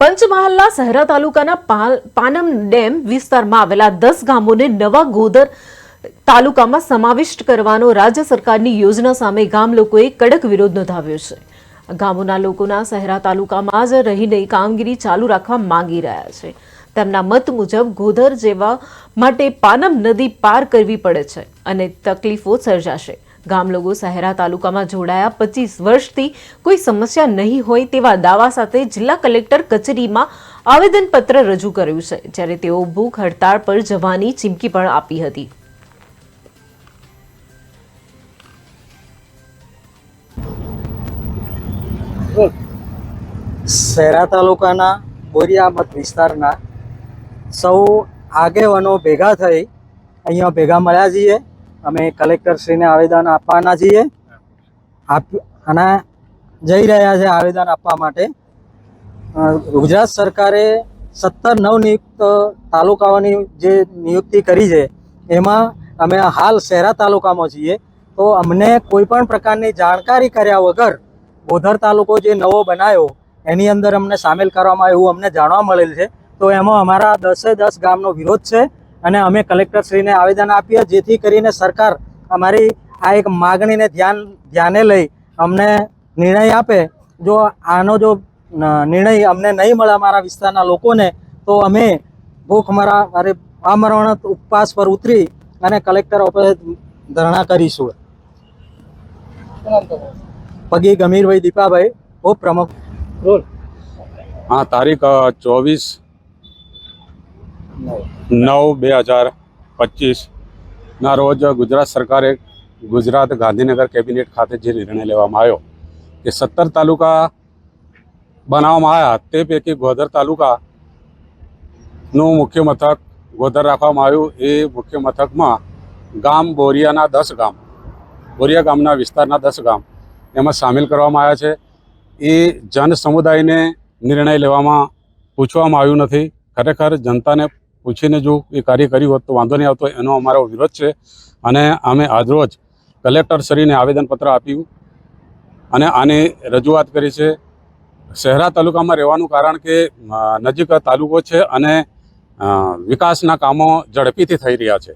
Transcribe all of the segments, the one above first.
પંચમહાલના સહેરા તાલુકાના પાનમ ડેમ વિસ્તારમાં આવેલા દસ ગામોને નવા ગોદર તાલુકામાં સમાવિષ્ટ કરવાનો રાજ્ય સરકારની યોજના સામે ગામ લોકોએ કડક વિરોધ નોંધાવ્યો છે. ગામોના લોકોના સહેરા તાલુકામાં જ રહીને કામગીરી ચાલુ રાખવા માંગી રહ્યા છે. તેમના મત મુજબ ગોધર જેવા માટે પાનમ નદી પાર કરવી પડે છે અને તકલીફો સર્જાશે. ગામ લોકો સહેરા તાલુકામાં જોડાયા. પચીસ વર્ષથી કોઈ સમસ્યા નહીં હોય તેવા દાવા સાથે જિલ્લા કલેક્ટર કચેરીમાં આવેદનપત્ર રજૂ કર્યું છે, જ્યારે તેઓ ભૂખ હડતાળ પર જવાની ચીમકી પણ આપી હતી. શહેરા તાલુકાના બોરિયા મત વિસ્તારના સૌ આગેવાનો ભેગા થઈ અહીંયા ભેગા મળ્યા છીએ. અમે કલેક્ટરશ્રીને આવેદન આપવાના છીએ. અને જઈ રહ્યા છે આવેદન આપવા માટે. ગુજરાત સરકારે સત્તર નવનિયુક્ત તાલુકાઓની જે નિયુક્તિ કરી છે, એમાં અમે હાલ શહેરા તાલુકામાં છીએ. તો અમને કોઈ પણ પ્રકારની જાણકારી કર્યા વગર ગોધર તાલુકો જે નવો બનાવ્યો એની અંદર અમને સામેલ કરવામાં એવું અમને જાણવા મળેલ છે. તો એમાં અમારા દસે દસ ગામનો વિરોધ છે. અને અમે કલેક્ટરશ્રીને આવેદન આપીએ, જેથી કરીને સરકાર અમારી આ એક માગણીને ધ્યાન, ધ્યાને લઈ અમને નિર્ણય આપે. જો આનો જો નિર્ણય અમને નહીં મળે અમારા વિસ્તારના લોકોને, તો અમે ભૂખમરા અરે આમરણ ઉપવાસ પર ઉતરી અને કલેક્ટર ઓફિસે ધરણા કરીશું. પગી ગમીરભાઈ દીપાભાઈ ઉપપ્રમુખ હા, તારીખ ચોવીસ નવ બે હજાર પચીસના રોજ ગુજરાત સરકારે ગુજરાત ગાંધીનગર કેબિનેટ ખાતે જે નિર્ણય લેવામાં આવ્યો કે સત્તર તાલુકા બનાવવામાં આવ્યા તે પૈકી ગોધર તાલુકાનું મુખ્ય મથક ગોધર રાખવામાં આવ્યું. એ મુખ્ય મથકમાં ગામ બોરિયાના દસ ગામ, બોરિયા ગામના વિસ્તારના દસ ગામ એમાં સામેલ કરવામાં આવ્યા છે. એ જન સમુદાયને નિર્ણય લેવામાં પૂછવામાં આવ્યું નથી. ખરેખર જનતાને પૂછીને જો એ કાર્ય કર્યું હોત તો વાંધો નહીં આવતો એનો અમારો વિરોધ છે. અને અમે આજરોજ કલેક્ટરશ્રીને આવેદનપત્ર આપ્યું અને આની રજૂઆત કરી છે. શહેરા તાલુકામાં રહેવાનું કારણ કે નજીક તાલુકો છે અને વિકાસના કામો ઝડપીથી થઈ રહ્યા છે.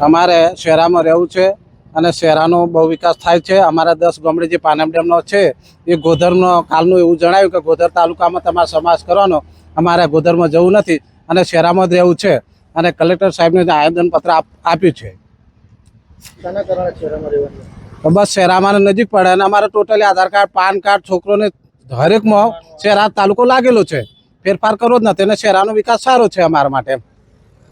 અમારે શહેરામાં રહેવું છે. અને શહેરાનો બહુ વિકાસ થાય છે. અમારા દસ ગામડે જે પાનમ ડેમનો છે એ ગોધરનો કાલનું એવું જણાવ્યું કે ગોધર તાલુકામાં તમારે સમાસ કરવાનો. અમારે ગોધરમાં જવું નથી અને શહેરામાં જ રહેવું છે. અને કલેક્ટર સાહેબને આવેદનપત્ર આપ્યું છે. બસ શહેરામાં નજીક પડે અને અમારે totally Aadhaar card PAN card છોકરોને હરેકમાં શહેરા તાલુકો લાગેલો છે. ફેરફાર કરવો જ નથી અને શહેરાનો વિકાસ સારો છે અમારા માટે.